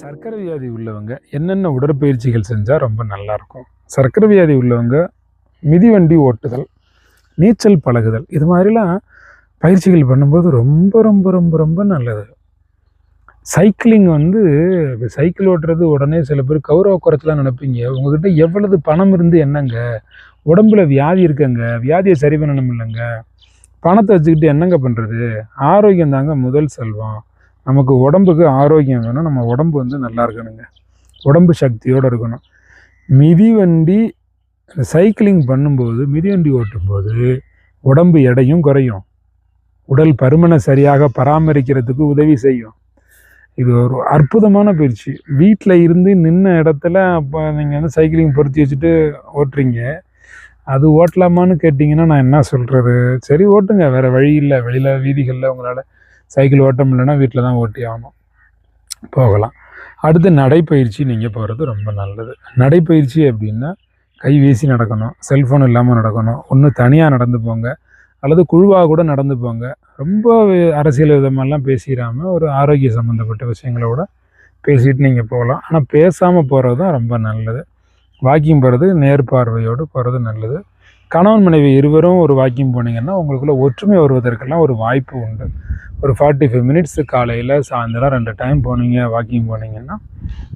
சர்க்கரை வியாதி உள்ளவங்க என்னென்ன உடற்பயிற்சிகள் செஞ்சால் ரொம்ப நல்லாயிருக்கும். சர்க்கரை வியாதி உள்ளவங்க மிதிவண்டி ஓட்டுதல் நீச்சல் பழகுதல் இது மாதிரிலாம் பயிற்சிகள் பண்ணும்போது ரொம்ப ரொம்ப ரொம்ப ரொம்ப நல்லது. சைக்கிளிங் வந்து இப்போ சைக்கிள் ஓட்டுறது உடனே சில பேர் கௌரவ குறைச்சலாம் நினைப்பீங்க. உங்ககிட்ட எவ்வளவு பணம் இருந்து என்னங்க? உடம்புல வியாதி இருக்குங்க. வியாதியை சரி பண்ணணும் இல்லைங்க. பணத்தை வச்சுக்கிட்டு என்னங்க பண்ணுறது ஆரோக்கியம் தாங்க முதல் செல்வம். நமக்கு உடம்புக்கு ஆரோக்கியம் வேணும். நம்ம உடம்பு வந்து நல்லா இருக்கணுங்க. உடம்பு சக்தியோடு இருக்கணும். மிதிவண்டி சைக்கிளிங் பண்ணும்போது மிதிவண்டி ஓட்டும்போது உடம்பு எடையும் குறையும். உடல் பருமனை சரியாக பராமரிக்கிறதுக்கு உதவி செய்யும். இது ஒரு அற்புதமான பயிற்சி. வீட்டில் இருந்து நின்ன இடத்துல அப்போ நீங்கள் வந்து சைக்கிளிங் பொருத்தி வச்சுட்டு ஓட்டுறீங்க. அது ஓட்டலாமான்னு கேட்டிங்கன்னா நான் என்ன சொல்கிறது சரி ஓட்டுங்க. வேறு வழி இல்லை. வெளியில் வீதிகளில் உங்களால் சைக்கிள் ஓட்ட முடியலன்னா வீட்டில் தான் ஓட்டி ஆகணும். போகலாம். அடுத்து நடைப்பயிற்சி நீங்கள் போகிறது ரொம்ப நல்லது. நடைப்பயிற்சி அப்படின்னா கை வீசி நடக்கணும் செல்ஃபோன் இல்லாமல் நடக்கணும் ஒன்று தனியாக நடந்து போங்க அல்லது குழுவாக கூட நடந்து போங்க. ரொம்ப அரசியல் விதமெல்லாம் பேசிடாமல் ஒரு ஆரோக்கிய சம்மந்தப்பட்ட விஷயங்களோட பேசிட்டு நீங்கள் போகலாம். ஆனால் பேசாமல் போகிறது தான் ரொம்ப நல்லது. வாக்கிங் போகிறது நேர்பார்வையோடு போகிறது நல்லது. கணவன் மனைவி இருவரும் ஒரு வாக்கிங் போனீங்கன்னா உங்களுக்குள்ள ஒற்றுமை வருவதற்கெல்லாம் ஒரு வாய்ப்பு உண்டு. ஒரு ஃபார்ட்டி ஃபைவ் மினிட்ஸ் காலையில் சாயந்தரம் ரெண்டு டைம் போனீங்க வாக்கிங் போனீங்கன்னா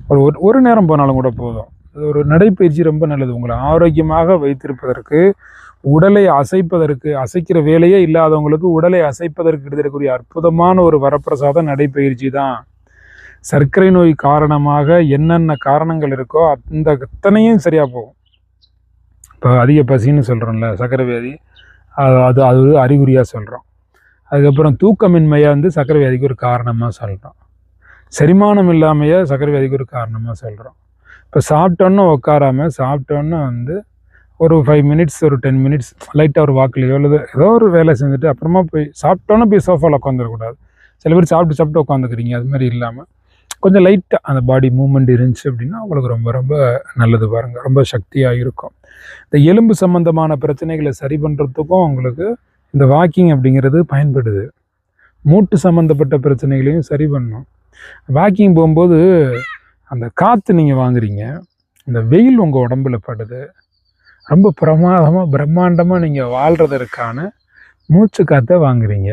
ஒரு ஒரு- ஒரு நேரம் போனாலும் கூட போதும். அது ஒரு நடைப்பயிற்சி ரொம்ப நல்லது. உங்களை ஆரோக்கியமாக வைத்திருப்பதற்கு உடலை அசைப்பதற்கு அசைக்கிற வேலையே இல்லாதவங்களுக்கு உடலை அசைப்பதற்கு இருக்கக்கூடிய அற்புதமான ஒரு வரப்பிரசாதம் நடைப்பயிற்சி தான். சர்க்கரை நோய் காரணமாக என்னென்ன காரணங்கள் இருக்கோ அந்த அத்தனையும் சரியாக போகும். இப்போ அதிக பசின்னு சொல்கிறோம்ல சக்கரை வியாதி அது அது அது ஒரு அறிகுறியாக சொல்கிறோம் அதுக்கப்புறம் தூக்கமின்மையை வந்து சக்கரை வியாதிக்கு ஒரு காரணமாக சொல்கிறோம் செரிமானம் இல்லாமையே சக்கரை வியாதிக்கு ஒரு காரணமாக சொல்கிறோம் இப்போ சாப்பிட்டோன்னு உட்காராமல் சாப்பிட்டோன்னு வந்து ஒரு ஃபைவ் மினிட்ஸ் ஒரு டென் மினிட்ஸ் லைட்டாக ஒரு வாக்கிலையோ அல்லது ஏதோ ஒரு வேலை செஞ்சுட்டு அப்புறமா போய் சாப்பிட்டோன்னே போய் சோஃபாவில் உட்காந்துடக்கூடாது சில பேர் சாப்பிட்டு சாப்பிட்டு உட்காந்துக்கிறீங்க அது மாதிரி இல்லாமல் கொஞ்சம் லைட்டாக அந்த பாடி மூமெண்ட் இருந்துச்சு அப்படின்னா உங்களுக்கு ரொம்ப ரொம்ப நல்லது பாருங்கள் ரொம்ப சக்தியாக இருக்கும். இந்த எலும்பு சம்பந்தமான பிரச்சனைகளை சரி பண்ணுறதுக்கும் உங்களுக்கு இந்த வாக்கிங் அப்படிங்கிறது பயன்படுது. மூட்டு சம்மந்தப்பட்ட பிரச்சனைகளையும் சரி பண்ணும். வாக்கிங் போகும்போது அந்த காற்று நீங்கள் வாங்குறீங்க. அந்த வெயில் உங்கள் உடம்புல படுது. ரொம்ப பிரமாதமாக பிரம்மாண்டமாக நீங்கள் வாழ்கிறதற்கான மூச்சு காற்றை வாங்குறீங்க.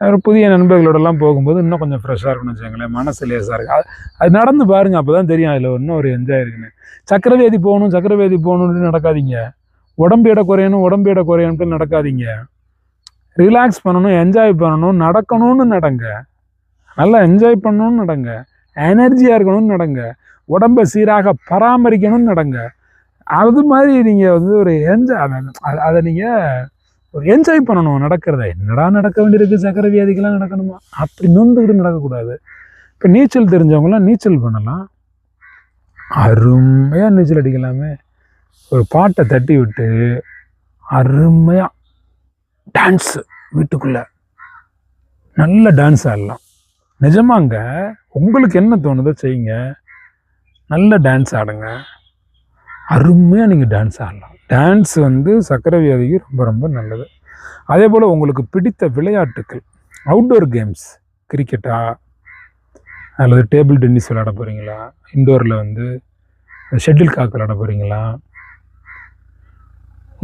ஒரு புதிய நண்பர்களோடலாம் போகும்போது இன்னும் கொஞ்சம் ஃப்ரெஷ்ஷாக இருக்கும்னு வச்சுக்கோங்களேன். மனசு லேசாக இருக்குது அது அது நடந்து பாருங்கள் அப்போ தான் தெரியும் அதில் இன்னும் ஒரு என்ஜாய் இருக்குன்னு. சக்கரவேதி போகணும் சக்கரவேதி போகணுன்னு நடக்காதீங்க. உடம்பு எடை குறையணும் உடம்பு எடை குறையணும்னு நடக்காதீங்க. ரிலாக்ஸ் பண்ணணும் என்ஜாய் பண்ணணும் நடக்கணும்னு நடங்க. நல்லா என்ஜாய் பண்ணணும்னு நடங்க. எனர்ஜியாக இருக்கணும்னு நடங்க. உடம்பை சீராக பராமரிக்கணும்னு நடங்க. அது மாதிரி நீங்கள் வந்து ஒரு என்ஜாய் அதை அதை நீங்கள் ஒரு என்ஜாய் பண்ணணும் நடக்கிறத. என்னடா நடக்க வேண்டியிருக்கு? சக்கரை வியாதிக்கெல்லாம் நடக்கணுமா? அப்படி நொந்துக்கிட்டு நடக்கக்கூடாது. இப்போ நீச்சல் தெரிஞ்சவங்களாம் நீச்சல் பண்ணலாம். அருமையாக நீச்சல் அடிக்கலாமே. ஒரு பாட்டை தட்டி விட்டு அருமையாக டான்ஸு வீட்டுக்குள்ளே. நல்ல டான்ஸ் ஆடலாம். நிஜமாங்க உங்களுக்கு என்ன தோணுதோ செய்யுங்க. நல்ல டான்ஸ் ஆடுங்க. அருமையாக நீங்கள் டான்ஸ் ஆடலாம். டான்ஸ் வந்து சக்கரை வியாதிக்கு ரொம்ப ரொம்ப நல்லது. அதே போல் உங்களுக்கு பிடித்த விளையாட்டுக்கள் அவுட்டோர் கேம்ஸ் கிரிக்கெட்டா அல்லது டேபிள் டென்னிஸ் விளையாட போகிறீங்களா இண்டோரில் வந்து ஷெட்டில் காக் விளையாட போகிறீங்களா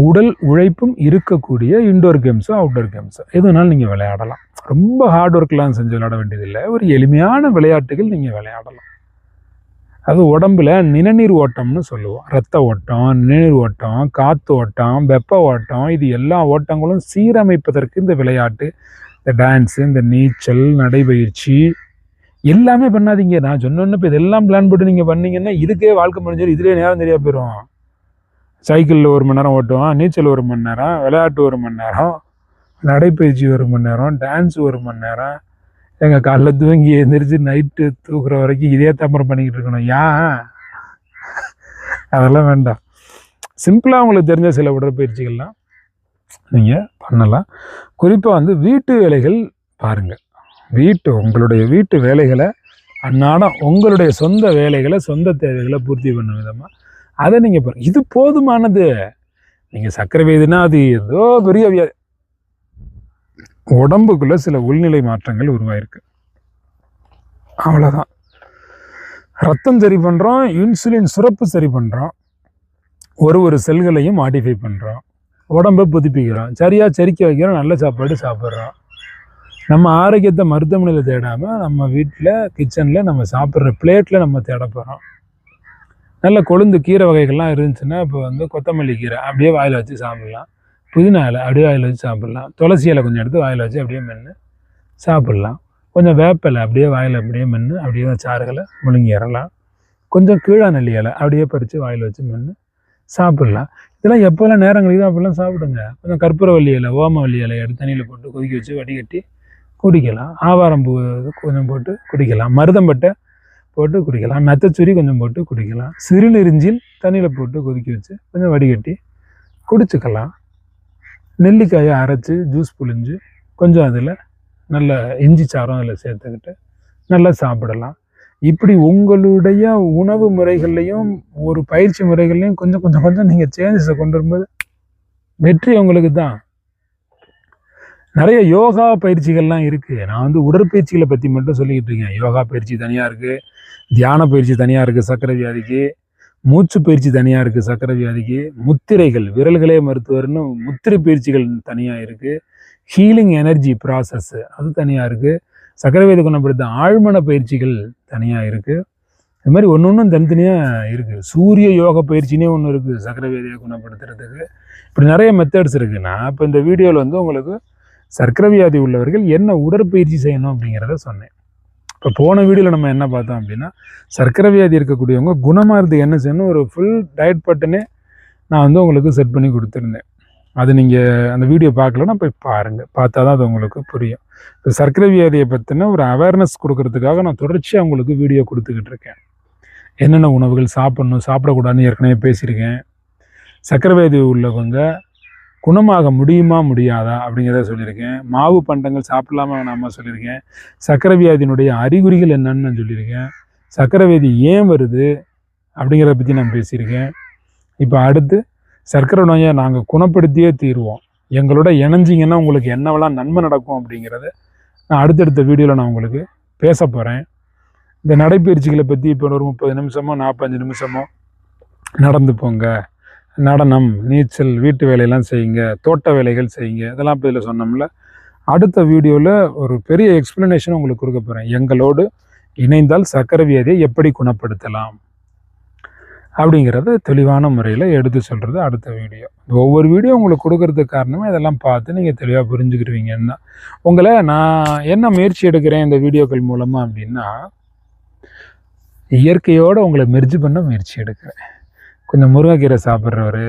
உடல் உழைப்பும் இருக்கக்கூடிய இண்டோர் கேம்ஸோ அவுட்டோர் கேம்ஸோ எதுனாலும் நீங்கள் விளையாடலாம். ரொம்ப ஹார்ட் ஒர்க்லாம் செஞ்சு விளையாட வேண்டியதில்லை. ஒரு எளிமையான விளையாட்டுகள் நீங்கள் விளையாடலாம். அது உடம்புல நிணநீர் ஓட்டம்னு சொல்லுவோம். ரத்த ஓட்டம் நிணநீர் ஓட்டம் காற்று ஓட்டம் வெப்ப ஓட்டம் இது எல்லா ஓட்டங்களும் சீரமைப்பதற்கு இந்த விளையாட்டு. இந்த டான்ஸு இந்த நீச்சல் நடைபயிற்சி எல்லாமே பண்ணாதீங்க. நான் சொன்னோன்னு இப்போ இதெல்லாம் பிளான் போட்டு நீங்கள் பண்ணீங்கன்னா இதுக்கே வாழ்க்கை முடிஞ்சிடும். இதுலேயே நேரம் தெரியா போயிடும் சைக்கிளில் ஒரு மணி நேரம் ஓட்டுவோம் நீச்சல் ஒரு மணி நேரம் விளையாட்டு ஒரு மணி நேரம் நடைப்பயிற்சி ஒரு மணி நேரம் டான்ஸ் ஒரு மணி நேரம் எங்கள் காலைல தூங்கி எழுந்திரிச்சு நைட்டு தூக்குற வரைக்கும் இதே தம்பரம் பண்ணிக்கிட்டு இருக்கணும். ஏன்? அதெல்லாம் வேண்டாம். சிம்பிளாக உங்களுக்கு தெரிஞ்ச சில உடற்பயிற்சிகள்லாம் நீங்கள் பண்ணலாம். குறிப்பாக வந்து வீட்டு வேலைகள் பாருங்கள் வீட்டு உங்களுடைய வீட்டு வேலைகளை அன்னாடம் உங்களுடைய சொந்த வேலைகளை சொந்த தேவைகளை பூர்த்தி பண்ணும் விதமாக அதை நீங்கள் பாருங்கள் இது போதுமானது. நீங்கள் சக்கரை வியாதினா அது ஏதோ பெரிய வியாதி உடம்புக்குள்ளே சில உள்நிலை மாற்றங்கள் உருவாயிருக்கு. அவ்வளோதான் ரத்தம் சரி பண்ணுறோம் இன்சுலின் சுரப்பு சரி பண்ணுறோம் ஒரு ஒரு செல்களையும் மாடிஃபை பண்ணுறோம் உடம்பை புதுப்பிக்கிறோம் சரியாக செரிக்க வைக்கிறோம் நல்ல சாப்பாடு சாப்பிட்றோம் நம்ம ஆரோக்கியத்தை மருத்துவமனையில் தேடாமல் நம்ம வீட்டில் கிச்சனில் நம்ம சாப்பிட்ற பிளேட்டில் நம்ம தேட போகிறோம் நல்ல கொழுந்து கீரை வகைகள்லாம் இருந்துச்சுன்னா இப்போ வந்து கொத்தமல்லி கீரை அப்படியே வாயில் வச்சு சாப்பிட்லாம். புதினா இலை அப்படியே வாயில் வச்சு சாப்பிட்லாம். துளசி இலை கொஞ்சம் எடுத்து வாயில் வச்சு அப்படியே மென்று சாப்பிட்லாம். கொஞ்சம் வேப்பிலை அப்படியே வாயில் அப்படியே மென்று அப்படியே தான் சாறுகளை முழுங்கி இறலாம் கொஞ்சம் கீழா நெல்லி இலை அப்படியே பறித்து வாயில் வச்சு மென்று சாப்பிட்லாம். இதெல்லாம் எப்போல்லாம் நேரம் கிடைக்குதோ அப்போல்லாம் சாப்பிடுங்க. கொஞ்சம் கற்பூரவல்லி இலை ஓமவல்லி இலை எடுத்து தண்ணியில் போட்டு கொதிக்க வச்சு வடிகட்டி குடிக்கலாம். ஆவாரம் பூ கொஞ்சம் போட்டு குடிக்கலாம். மருதம்பட்டை போட்டு குடிக்கலாம். நத்தச்சுரி கொஞ்சம் போட்டு குடிக்கலாம். சிறுநெறிஞ்சில் தண்ணியில் போட்டு கொதிக்க வச்சு கொஞ்சம் வடிகட்டி குடிச்சுக்கலாம். நெல்லிக்காயை அரைச்சி ஜூஸ் புழிஞ்சு கொஞ்சம் அதில் நல்ல இஞ்சி சாரம் அதில் சேர்த்துக்கிட்டு நல்லா சாப்பிடலாம். இப்படி உங்களுடைய உணவு முறைகள்லையும் ஒரு பயிற்சி முறைகள்லையும் கொஞ்சம் கொஞ்சம் கொஞ்சம் நீங்கள் சேஞ்சஸை கொண்டு வரும்போது வெற்றி உங்களுக்கு தான். நிறைய யோகா பயிற்சிகள்லாம் இருக்குது நான் வந்து உடற்பயிற்சிகளை பற்றி மட்டும் சொல்லிக்கிட்டு இருக்கேன். யோகா பயிற்சி தனியாக இருக்குது தியான பயிற்சி தனியாக இருக்குது சக்கரை வியாதிக்கு மூச்சு பயிற்சி தனியாக இருக்குது சக்கரை வியாதிக்கு முத்திரைகள் விரல்களே மருத்துவர்னு முத்திரை பயிற்சிகள் தனியாக இருக்குது ஹீலிங் எனர்ஜி ப்ராசஸ் அது தனியாக இருக்குது சக்கரை வியாதி குணப்படுத்த ஆழ்மன பயிற்சிகள் தனியாக இருக்குது இது மாதிரி ஒன்று ஒன்றும் தனித்தனியாக இருக்குது சூரிய யோக பயிற்சினே ஒன்று இருக்குது சக்கரை வியாதியை குணப்படுத்துறதுக்கு. இப்படி நிறைய மெத்தட்ஸ் இருக்குது நான் இப்போ இந்த வீடியோவில் வந்து உங்களுக்கு சர்க்கரை வியாதி உள்ளவர்கள் என்ன உடற்பயிற்சி செய்யணும் அப்படிங்கிறத சொன்னேன். இப்போ போன வீடியோவில் நம்ம என்ன பார்த்தோம் அப்படின்னா சர்க்கரை வியாதி இருக்கக்கூடியவங்க குணமாகிறது என்ன செய்யணும் ஒரு ஃபுல் டயட் பட்டனே நான் வந்து உங்களுக்கு செட் பண்ணி கொடுத்துருந்தேன். அது நீங்கள் அந்த வீடியோ பார்க்கலன்னா போய் பாருங்கள் பார்த்தா தான் அது உங்களுக்கு புரியும். இப்போ சர்க்கரை வியாதியை பற்றின ஒரு அவேர்னஸ் கொடுக்கறதுக்காக நான் தொடர்ச்சியாக உங்களுக்கு வீடியோ கொடுத்துக்கிட்டு இருக்கேன். என்னென்ன உணவுகள் சாப்பிட்ணும் சாப்பிடக்கூடாதுன்னு ஏற்கனவே பேசியிருக்கேன். சர்க்கரை வியாதி உள்ளவங்க குணமாக முடியுமா முடியாதா அப்படிங்கிறத சொல்லியிருக்கேன். மாவு பண்டங்கள் சாப்பிடலாமா வேணாமா சொல்லியிருக்கேன். சக்கரை வியாதியினுடைய அறிகுறிகள் என்னன்னு நான் சொல்லியிருக்கேன். சக்கரை வியாதி ஏன் வருது அப்படிங்கிறத பற்றி நான் பேசியிருக்கேன். இப்போ அடுத்து சர்க்கரை நோயை நாங்கள் குணப்படுத்தியே தீருவோம். எங்களோட இணைஞ்சிங்கன்னா உங்களுக்கு என்னவெல்லாம் நன்மை நடக்கும் அப்படிங்கிறத நான் அடுத்தடுத்த வீடியோவில் நான் உங்களுக்கு பேச போகிறேன் இந்த நடைப்பயிற்சிகளை பற்றி இப்போ ஒரு முப்பது நிமிஷமோ நாற்பஞ்சு நிமிஷமோ நடந்து போங்க. நடனம் நீச்சல் வீட்டு வேலையெல்லாம் செய்யுங்க தோட்ட வேலைகள் செய்யுங்க இதெல்லாம் இப்போ இதில் சொன்னோம்ல. அடுத்த வீடியோவில் ஒரு பெரிய எக்ஸ்ப்ளனேஷன் உங்களுக்கு கொடுக்க போகிறேன் எங்களோடு இணைந்தால் சர்க்கரை வியாதியை எப்படி குணப்படுத்தலாம் அப்படிங்கிறத தெளிவான முறையில் எடுத்து சொல்கிறது அடுத்த வீடியோ. ஒவ்வொரு வீடியோ உங்களுக்கு கொடுக்கறதுக்கு காரணமே இதெல்லாம் பார்த்து நீங்கள் தெளிவாக புரிஞ்சுக்கிடுவீங்கன்னா உங்களை நான் என்ன முயற்சி எடுக்கிறேன் இந்த வீடியோக்கள் மூலமாக அப்படின்னா இயற்கையோடு உங்களை மெர்ஜி பண்ண முயற்சி எடுக்கிறேன். கொஞ்சம் முருங்கைக்கீரை சாப்பிட்றவர்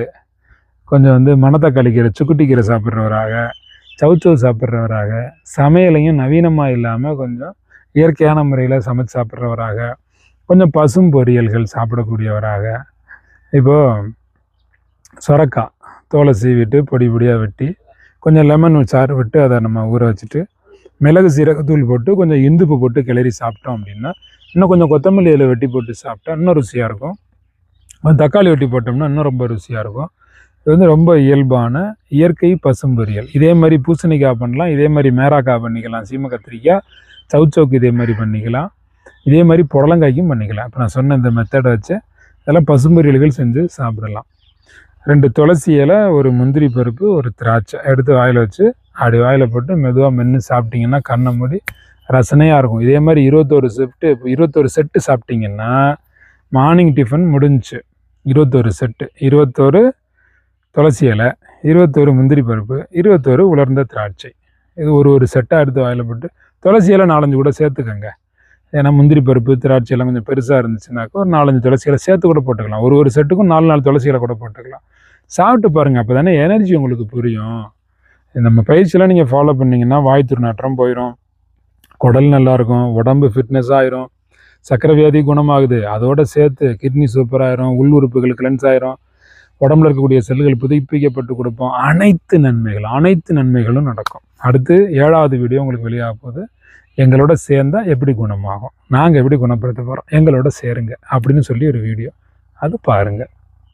கொஞ்சம் வந்து மணத்தக்காளி கீரை சுக்குட்டி கீரை சாப்பிட்றவராக சவுச்சவு சாப்பிட்றவராக சமையலையும் நவீனமாக இல்லாமல் கொஞ்சம் இயற்கையான முறையில் சமைச்சு சாப்பிட்றவராக கொஞ்சம் பசும் பொரியல்கள் சாப்பிடக்கூடியவராக. இப்போது சொரக்காய் தோலை சீவிட்டு பொடி பொடியாக வெட்டி கொஞ்சம் லெமன் சாறு விட்டு அதை நம்ம ஊற வச்சுட்டு மிளகு சீரகத்தூள் போட்டு கொஞ்சம் இந்துப்பு போட்டு கிளறி சாப்பிட்டோம் அப்படின்னா இன்னும் கொஞ்சம் கொத்தமல்லி இலை வெட்டி போட்டு சாப்பிட்டா இன்னும் ருசியாக இருக்கும். அது தக்காளி வெட்டி போட்டோம்னா இன்னும் ரொம்ப ருசியாக இருக்கும். இது வந்து ரொம்ப இயல்பான இயற்கை பசும்பொரியல் இதே மாதிரி பூசணிக்காய் பண்ணலாம் இதே மாதிரி மேராக்காய் பண்ணிக்கலாம் சீம கத்திரிக்காய் சவுச்சவுக்கு இதே மாதிரி பண்ணிக்கலாம். இதே மாதிரி புடலங்காய்க்கும் பண்ணிக்கலாம். இப்போ நான் சொன்ன இந்த மெத்தடை வச்சு இதெல்லாம் பசும்பொரியல்கள் செஞ்சு சாப்பிடலாம். ரெண்டு துளசி இலை ஒரு முந்திரி பருப்பு ஒரு திராட்சை எடுத்து வாயில் வச்சு அப்படி வாயில் போட்டு மெதுவாக மென்று சாப்பிட்டிங்கன்னா கண்ணை மூடி ரசனையாக இருக்கும். இதே மாதிரி இருபத்தோரு செட்டு இருபத்தோரு செட்டு சாப்பிட்டிங்கன்னா மார்னிங் டிஃபன் முடிஞ்சிச்சு. இருபத்தோரு செட்டு இருபத்தோரு துளசி இலை இருபத்தோரு முந்திரி பருப்பு இருபத்தோரு உலர்ந்த திராட்சை. இது ஒரு ஒரு செட்டாக எடுத்து வாயில் போட்டு துளசி இலை நாலஞ்சு கூட சேர்த்துக்கோங்க. ஏன்னா முந்திரி பருப்பு திராட்சை எல்லாம் கொஞ்சம் பெருசாக இருந்துச்சுனாக்கா ஒரு நாலஞ்சு துளசிகளை சேர்த்து கூட போட்டுக்கலாம். ஒரு ஒரு செட்டுக்கும் நாலு நாலு துளசிகளை கூட போட்டுக்கலாம். சாப்பிட்டு பாருங்கள் அப்போ தானே எனர்ஜி உங்களுக்கு புரியும். நம்ம பயிற்சியெல்லாம் நீங்கள் ஃபாலோ பண்ணிங்கன்னா வாய் திருநாற்றம் போயிடும் குடல் நல்லாயிருக்கும் உடம்பு ஃபிட்னஸ் ஆயிரும். சக்கரை வியாதி குணமாகுது. அதோடு சேர்த்து கிட்னி சூப்பராயிரும் உள் உறுப்புகள் கிளென்ஸ் ஆயிரும். உடம்புல இருக்கக்கூடிய செல்கள் புதுப்பிக்கப்பட்டு கொடுப்போம். அனைத்து நன்மைகள் அனைத்து நன்மைகளும் நடக்கும். அடுத்து ஏழாவது வீடியோ உங்களுக்கு வெளியாக போகுது. எங்களோட சேர்ந்தால் எப்படி குணமாகும்? நாங்கள் எப்படி குணப்படுத்த போகிறோம் எங்களோட சேருங்க அப்படின்னு சொல்லி ஒரு வீடியோ அது பாருங்கள்